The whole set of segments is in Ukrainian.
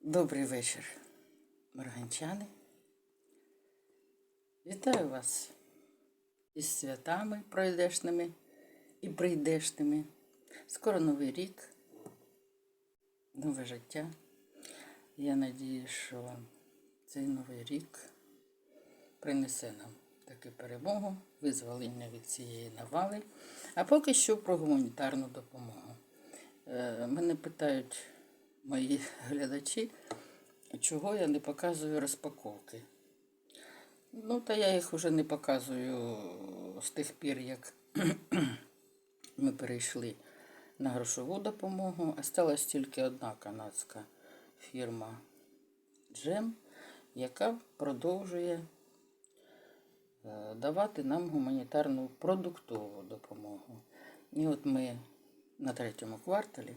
Добрий вечір, марганчани. Вітаю вас із святами пройдешними і прийдешними. Скоро новий рік, нове життя. Я надію, що цей новий рік принесе нам таки перемогу, визволення від цієї навали. А поки що про гуманітарну допомогу. Е, Мене питають мої глядачі, чого я не показую розпаковки. Ну, та я їх вже не показую з тих пір, як ми перейшли на грошову допомогу. Осталась тільки одна канадська фірма Джем, яка продовжує е, давати нам гуманітарну продуктову допомогу. І от ми на третьому кварталі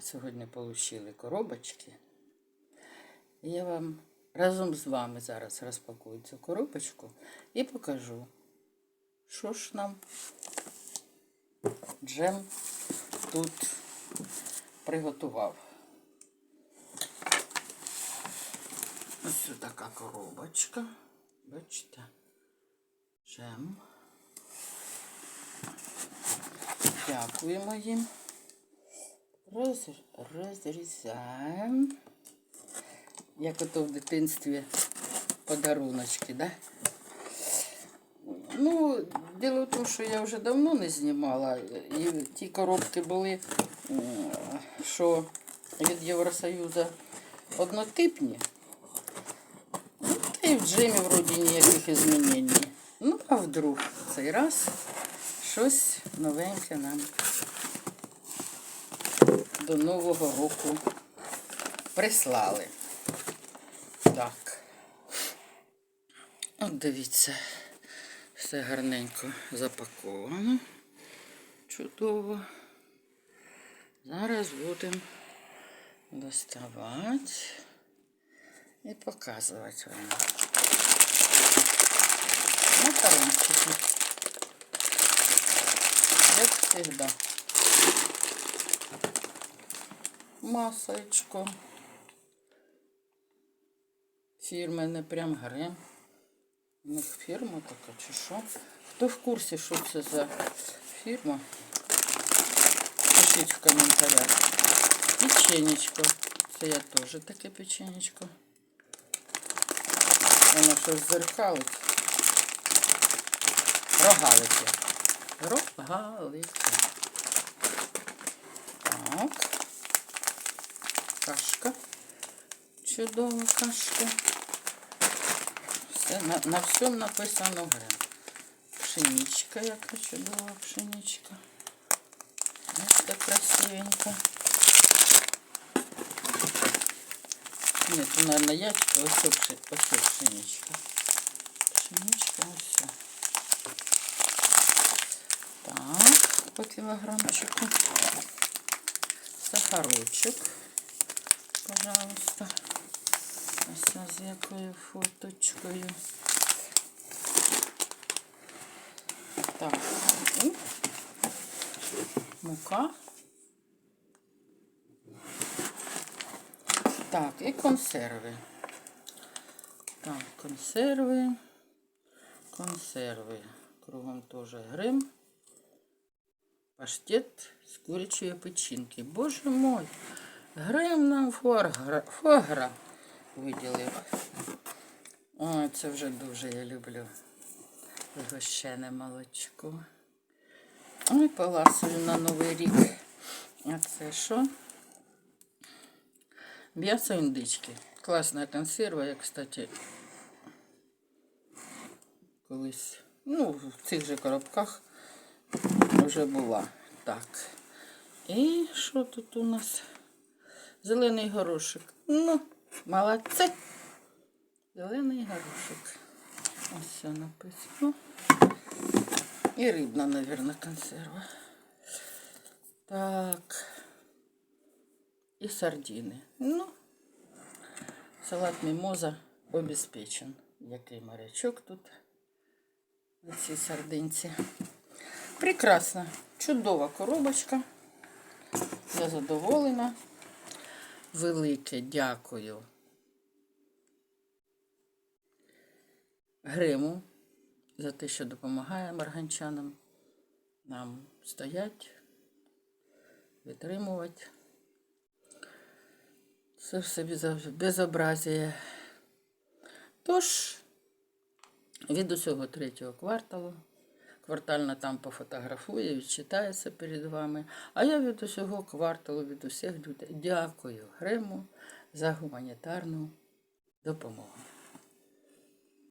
сьогодні отримали коробочки. Я вам разом з вами зараз розпакую цю коробочку і покажу, що ж нам джем тут приготував. Ось така коробочка. Бачите? Джем. Дякуємо їм. Роз, розрізаємо. Як ото в дитинстві подаруночки, да? Ну, діло в тому, що я вже давно не знімала. І ті коробки були, що від Євросоюзу однотипні. Ну, та й в джемі вроді ніяких змінень. Ну, а вдруг цей раз щось новеньке нам до Нового року прислали. Так. От дивіться, все гарненько запаковано. Чудово. Зараз будемо доставати і показувати вам. Макарончики. Як завжди. Масочку. Фірменне прям грем. У них фірма така чи що? Хто в курсі, що це за фірма? Пишіть в коментарях. Печенечко. Це я теж таке печенечко. Воно щось зеркалить. Рогалики. Рогалики. Так. Кашка. Чудова кашка. Все, на, на всьому написано грем. Пшеничка, яка чудова пшеничка. Ось красивенько. Ні, це, мабуть, ячка, ось пшеничка. Пшеничка, ось. Так, по кілограмчику. Сахарочок, пожалуйста. Ось з якою фоточкою. Так, мука. Так, і консерви. Так, консерви. Консерви. Кругом теж грим. Паштет з курячої печінки. Боже мой, грим нам фуагра, фуагра виділив. Ой, це вже дуже я люблю. Згощене молочко. Ой, поласую на Новий рік. А це що? М'ясо індички. Класна консерва, я, кстати, колись, ну, в цих же коробках вже була. Так. І що тут у нас? Зелений горошок. Ну, молодці. Зелений горошок. Ось все написано. І рибна, мабуть, консерва. Так. І сардини. Ну, салат мімоза обезпечен. Який морячок тут на цій сардинці. Прекрасна, чудова коробочка. Я задоволена. Велике дякую Гриму за те, що допомагає марганчанам нам стоять, витримувати. Це все безо- безобразіє. Тож, від усього третього кварталу, квартально там пофотографує, відчитається перед вами. А я від усього кварталу, від усіх людей дякую Гриму за гуманітарну допомогу.